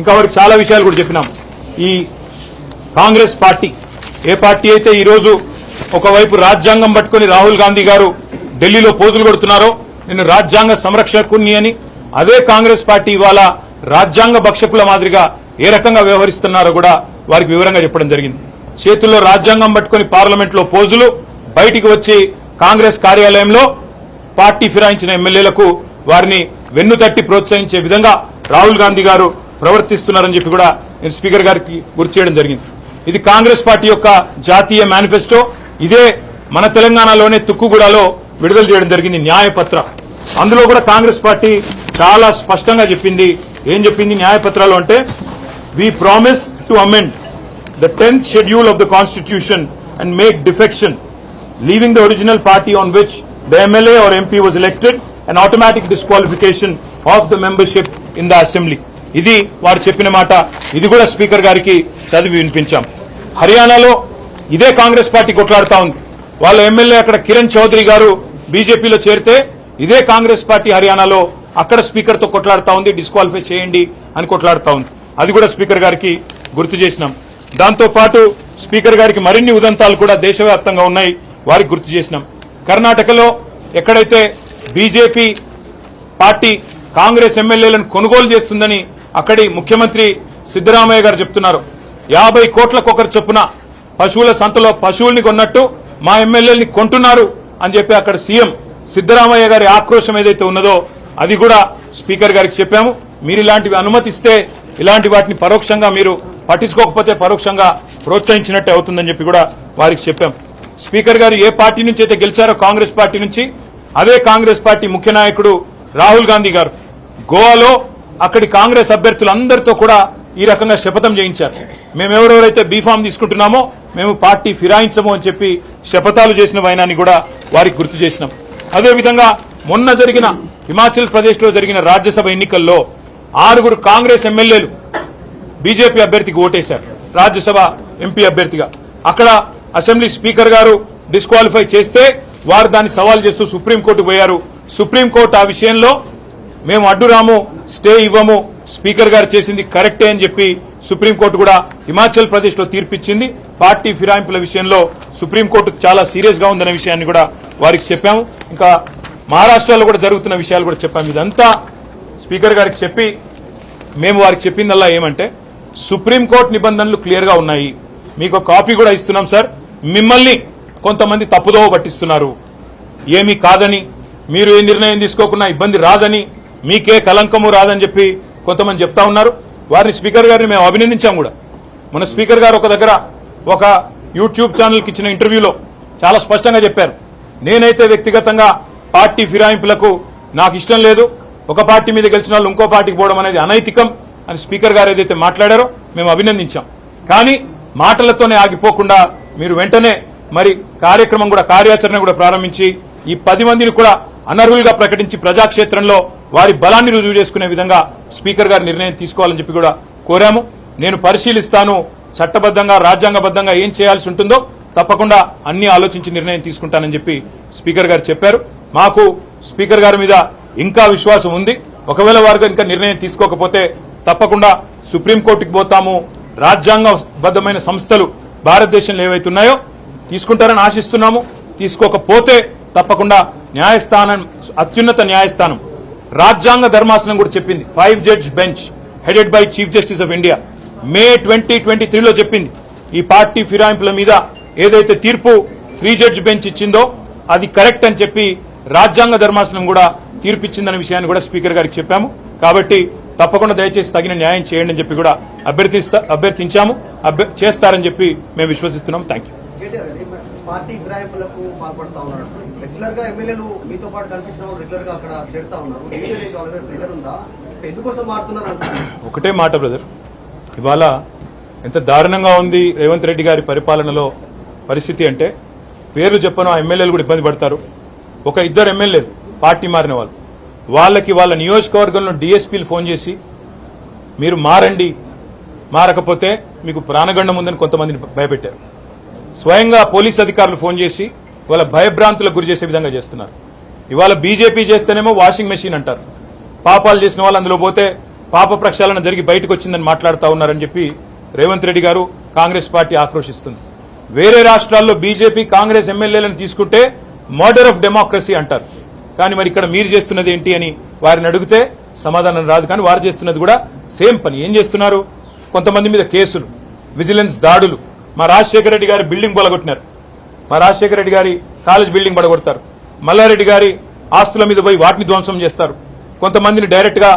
ఇంకా వారికి చాలా విషయాలు కూడా చెప్పినాం. ఈ కాంగ్రెస్ పార్టీ ఏ పార్టీ అయితే ఈరోజు ఒకవైపు రాజ్యాంగం పట్టుకొని రాహుల్ గాంధీ గారు ఢిల్లీలో పోజులు కొడుతున్నారో నేను రాజ్యాంగ సంరక్షకుని అని అదే కాంగ్రెస్ పార్టీ ఇవాళ రాజ్యాంగ భక్షకుల మాదిరిగా ఏ రకంగా వ్యవహరిస్తున్నారో కూడా వారికి వివరంగా చెప్పడం జరిగింది. చేతుల్లో రాజ్యాంగం పట్టుకొని పార్లమెంట్లో పోజులు బయటికి వచ్చి కాంగ్రెస్ కార్యాలయంలో పార్టీ ఫిరాయించిన ఎమ్మెల్యేలకు వారిని వెన్ను తట్టి ప్రోత్సహించే విధంగా రాహుల్ గాంధీ గారు ప్రవర్తిస్తున్నారని చెప్పి కూడా నేను స్పీకర్ గారికి గుర్తు చేయడం జరిగింది. ఇది కాంగ్రెస్ పార్టీ యొక్క జాతీయ మేనిఫెస్టో ఇదే మన తెలంగాణలోనే తుక్కుగూడలో విడుదల చేయడం జరిగింది న్యాయపత్ర. అందులో కూడా కాంగ్రెస్ పార్టీ చాలా స్పష్టంగా చెప్పింది. ఏం చెప్పింది న్యాయపత్రాలు అంటే we promise to amend the tenth schedule of the constitution and make defection leaving the original party on which the MLA or MP was elected and automatic disqualification of the membership in the assembly ఇది వారు చెప్పిన మాట. ఇది కూడా speaker గారికి చదివి వినిపించాం. హర్యానాలో ఇదే కాంగ్రెస్ పార్టీ కొట్లాడుతా ఉంది. వాళ్ళ ఎమ్మెల్యే అక్కడ కిరణ్ చౌదరి గారు బీజేపీలో చేరితే ఇదే కాంగ్రెస్ పార్టీ హర్యానాలో అక్కడ స్పీకర్తో కొట్లాడుతా ఉంది డిస్క్వాలిఫై చేయండి అని కొట్లాడుతా ఉంది. అది కూడా స్పీకర్ గారికి గుర్తు చేసినాం. దాంతో పాటు స్పీకర్ గారికి మరిన్ని ఉదంతాలు కూడా దేశవ్యాప్తంగా ఉన్నాయి వారికి గుర్తు చేసినాం. కర్ణాటకలో ఎక్కడైతే బీజేపీ పార్టీ కాంగ్రెస్ ఎమ్మెల్యేలను కొనుగోలు చేస్తుందని అక్కడి ముఖ్యమంత్రి సిద్దరామయ్య గారు చెప్తున్నారు. యాభై కోట్లకొకరు చొప్పున పశువుల సంతలో పశువుల్ని కొన్నట్టు మా ఎమ్మెల్యేని కొంటున్నారు అని చెప్పి అక్కడ సీఎం సిద్దరామయ్య గారి ఆక్రోశం ఏదైతే ఉన్నదో అది కూడా స్పీకర్ గారికి చెప్పాము. మీరు ఇలాంటివి అనుమతిస్తే ఇలాంటి వాటిని పరోక్షంగా మీరు పట్టించుకోకపోతే పరోక్షంగా ప్రోత్సహించినట్టే అవుతుందని చెప్పి కూడా వారికి చెప్పాం. స్పీకర్ గారు ఏ పార్టీ నుంచి అయితే గెలిచారో కాంగ్రెస్ పార్టీ నుంచి అదే కాంగ్రెస్ పార్టీ ముఖ్య నాయకుడు రాహుల్ గాంధీ గారు. గోవాలో అక్కడి కాంగ్రెస్ అభ్యర్థులందరితో కూడా ఈ రకంగా శపథం చేయించారు. మేము ఎవరెవరైతే బీఫామ్ తీసుకుంటున్నామో మేము పార్టీ ఫిరాయించము అని చెప్పి శపథాలు చేసిన వైనాన్ని కూడా వారికి గుర్తు చేసినాం. అదేవిధంగా మొన్న జరిగిన హిమాచల్ ప్రదేశ్లో జరిగిన రాజ్యసభ ఎన్నికల్లో ఆరుగురు కాంగ్రెస్ ఎమ్మెల్యేలు బీజేపీ అభ్యర్థికి ఓటేశారు. రాజ్యసభ ఎంపీ అభ్యర్థిగా. అక్కడ అసెంబ్లీ స్పీకర్ గారు డిస్క్వాలిఫై చేస్తే వారు దాన్ని సవాల్ చేస్తూ సుప్రీంకోర్టు పోయారు. సుప్రీంకోర్టు ఆ విషయంలో మేము అడ్డురాము స్టే ఇవ్వము. స్పీకర్ గారు చేసింది కరెక్టే అని చెప్పి సుప్రీంకోర్టు కూడా హిమాచల్ ప్రదేశ్లో తీర్పిచ్చింది. పార్టీ ఫిరాయింపుల విషయంలో సుప్రీంకోర్టు చాలా సీరియస్గా ఉందనే విషయాన్ని కూడా వారికి చెప్పాము. ఇంకా మహారాష్ట్రలో కూడా జరుగుతున్న విషయాలు కూడా చెప్పాము. ఇదంతా స్పీకర్ గారికి చెప్పి మేము వారికి చెప్పిందల్లా ఏమంటే సుప్రీంకోర్టు నిబంధనలు క్లియర్గా ఉన్నాయి. మీకు కాపీ కూడా ఇస్తున్నాం సార్. మిమ్మల్ని కొంతమంది తప్పుదోవ పట్టిస్తున్నారు. ఏమీ కాదని మీరు ఏ నిర్ణయం తీసుకోకుండా ఇబ్బంది రాదని మీకే కలంకము రాదని చెప్పి కొంతమంది చెప్తా ఉన్నారు. వారిని స్పీకర్ గారిని మేము అభినందించాం కూడా. మన స్పీకర్ గారు ఒక దగ్గర ఒక యూట్యూబ్ ఛానల్కి ఇచ్చిన ఇంటర్వ్యూలో చాలా స్పష్టంగా చెప్పారు. నేనైతే వ్యక్తిగతంగా పార్టీ ఫిరాయింపులకు నాకు ఇష్టం లేదు. ఒక పార్టీ మీద గెలిచిన వాళ్ళు ఇంకో పార్టీకి పోవడం అనేది అనైతికం అని స్పీకర్ గారు ఏదైతే మాట్లాడారో మేము అభినందించాం. కానీ మాటలతోనే ఆగిపోకుండా మీరు వెంటనే మరి కార్యక్రమం కూడా కార్యాచరణ కూడా ప్రారంభించి ఈ పది మందిని కూడా అనర్హులుగా ప్రకటించి ప్రజాక్షేత్రంలో వారి బలాన్ని రుజువు చేసుకునే విధంగా స్పీకర్ గారు నిర్ణయం తీసుకోవాలని చెప్పి కూడా కోరాము. నేను పరిశీలిస్తాను చట్టబద్ధంగా రాజ్యాంగబద్ధంగా ఏం చేయాల్సి ఉంటుందో తప్పకుండా అన్ని ఆలోచించి నిర్ణయం తీసుకుంటానని చెప్పి స్పీకర్ గారు చెప్పారు. మాకు స్పీకర్ గారి మీద ఇంకా విశ్వాసం ఉంది. ఒకవేళ వారు ఇంకా నిర్ణయం తీసుకోకపోతే తప్పకుండా సుప్రీంకోర్టుకి పోతాము. రాజ్యాంగబద్ధమైన సంస్థలు భారతదేశంలో ఏవైతున్నాయో తీసుకుంటారని ఆశిస్తున్నాము. తీసుకోకపోతే తప్పకుండా న్యాయస్థానం అత్యున్నత న్యాయస్థానం. రాజ్యాంగ ధర్మాసనం కూడా చెప్పింది. Five judge bench headed by chief justice of India May twenty twenty త్రీలో చెప్పింది. ఈ పార్టీ ఫిరాయింపుల మీద ఏదైతే తీర్పు త్రీ జడ్జ్ బెంచ్ ఇచ్చిందో అది కరెక్ట్ అని చెప్పి రాజ్యాంగ ధర్మాసనం కూడా తీర్పిచ్చిందనే విషయాన్ని కూడా స్పీకర్ గారికి చెప్పాము. కాబట్టి తప్పకుండా దయచేసి తగిన న్యాయం చేయండి అని చెప్పి కూడా అభ్యర్థిస్తా అభ్యర్థించాము. చేస్తారని చెప్పి మేము విశ్వసిస్తున్నాం. థ్యాంక్ యూ రెగ్యులర్గా ఎమ్మెల్యేలు మీతో పాటు కనిపించిన రెగ్యులర్గా అక్కడ చేరుతా ఉన్నారు. ప్రెజర్ ఉందా? ఎందుకోసం మారుతున్నారు ఒకటే మాట బ్రదర్ ఇవాళ ఎంత దారుణంగా ఉంది రేవంత్ రెడ్డి గారి పరిపాలనలో పరిస్థితి అంటే పేర్లు చెప్పను ఆ ఎమ్మెల్యేలు కూడా ఇబ్బంది పడతారు. ఒక ఇద్దరు ఎమ్మెల్యేలు పార్టీ మారిన వాళ్ళు. వాళ్ళకి వాళ్ళ నియోజకవర్గంలో డిఎస్పీలు ఫోన్ చేసి మీరు మారండి. మారకపోతే మీకు ప్రాణగండం ఉందని కొంతమందిని భయపెట్టారు. స్వయంగా పోలీస్ అధికారులు ఫోన్ చేసి వాళ్ళ భయభ్రాంతులకు గురి చేసే విధంగా చేస్తున్నారు. ఇవాళ బీజేపీ చేస్తేనేమో వాషింగ్ మెషిన్ అంటారు. పాపాలు చేసిన వాళ్ళు అందులో పోతే పాప ప్రక్షాళన జరిగి బయటకు వచ్చిందని మాట్లాడుతా ఉన్నారని చెప్పి రేవంత్ రెడ్డి గారు కాంగ్రెస్ పార్టీ ఆక్రోశిస్తుంది. వేరే రాష్ట్రాల్లో బీజేపీ కాంగ్రెస్ ఎమ్మెల్యేలను తీసుకుంటే మర్డర్ ఆఫ్ డెమోక్రసీ అంటారు. కానీ మరి ఇక్కడ మీరు చేస్తున్నది ఏంటి అని వారిని అడిగితే సమాధానం రాదు. కానీ వారు చేస్తున్నది కూడా సేమ్ పని. ఏం చేస్తున్నారు? కొంతమంది మీద కేసులు విజిలెన్స్ దాడులు. మా రాజశేఖర రెడ్డి గారు బిల్డింగ్ బొలగొట్టినారు. మా రాజశేఖర రెడ్డి గారి కాలేజ్ బిల్డింగ్ పడగొడతారు మల్లారెడ్డి గారి ఆస్తుల మీద పోయి వాటిని ధ్వంసం చేస్తారు. కొంతమందిని డైరెక్ట్గా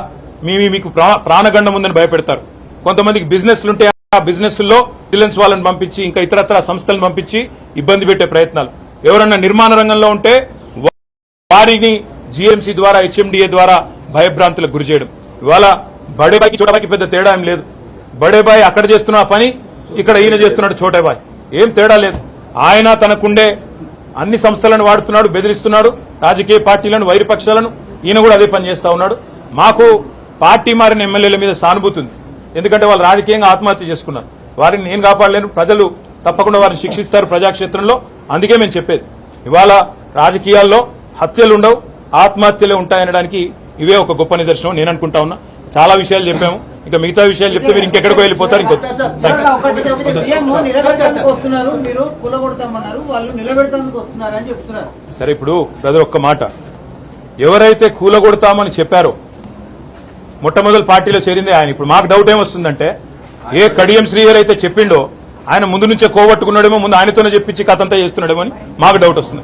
మీ మీకు ప్రాణగండం ఉందని భయపెడతారు. కొంతమందికి బిజినెస్లు ఉంటే ఆ బిజినెస్లో విజిలెన్స్ వాళ్ళని పంపించి ఇంకా ఇతరత్ర సంస్థలను పంపించి ఇబ్బంది పెట్టే ప్రయత్నాలు. ఎవరన్నా నిర్మాణ రంగంలో ఉంటే వారిని జీఎంసీ ద్వారా హెచ్ఎండిఏ ద్వారా భయభ్రాంతులకు గురి చేయడం. ఇవాళ బడేబాయికి చోటబాయికి పెద్ద తేడా ఏం లేదు. బడేబాయి అక్కడ చేస్తున్న పని ఇక్కడ ఈయన చేస్తున్నాడు చోటబాయ్. ఏం తేడా లేదు. ఆయన తనకుండే అన్ని సంస్థలను వాడుతున్నాడు బెదిరిస్తున్నాడు రాజకీయ పార్టీలను వైరపక్షాలను ఈయన కూడా అదే పనిచేస్తూ ఉన్నాడు. మాకు పార్టీ మారిన ఎమ్మెల్యేల మీద సానుభూతి ఉంది ఎందుకంటే వాళ్ళు రాజకీయంగా ఆత్మహత్య చేసుకున్నారు. వారిని నేను కాపాడలేను ప్రజలు తప్పకుండా వారిని శిక్షిస్తారు ప్రజాక్షేత్రంలో. అందుకే మేము చెప్పేది ఇవాళ రాజకీయాల్లో హత్యలు ఉండవు ఆత్మహత్యలే ఉంటాయనడానికి ఇవే ఒక గొప్ప నిదర్శనం. నేను అనుకుంటా ఉన్నా. చాలా విషయాలు చెప్పాము. ఇంకా మిగతా విషయాలు చెప్తే మీరు ఇంకెక్కడికో వెళ్ళిపోతారు ఇంకో సార్, ఒకటి సీఎం నిలబెడతానికి వస్తున్నారు మీరు కూలగొడతామన్నారు వాళ్ళు నిలబెడతానికి వస్తున్నారు అని చెప్తున్నారు. సరే ఇప్పుడు బ్రదర్ ఒక్క మాట. ఎవరైతే కూలగొడతామని చెప్పారో మొట్టమొదటి పార్టీలో చేరిందే ఆయన. ఇప్పుడు మాకు డౌట్ ఏమొస్తుందంటే ఏ కడియం శ్రీహరి అయితే చెప్పిండో ఆయన ముందు నుంచే కోవట్టుకున్నాడేమో ముందు ఆయనతోనే చెప్పించి కథ అంతా చేస్తున్నాడేమో అని మాకు డౌట్ వస్తుంది.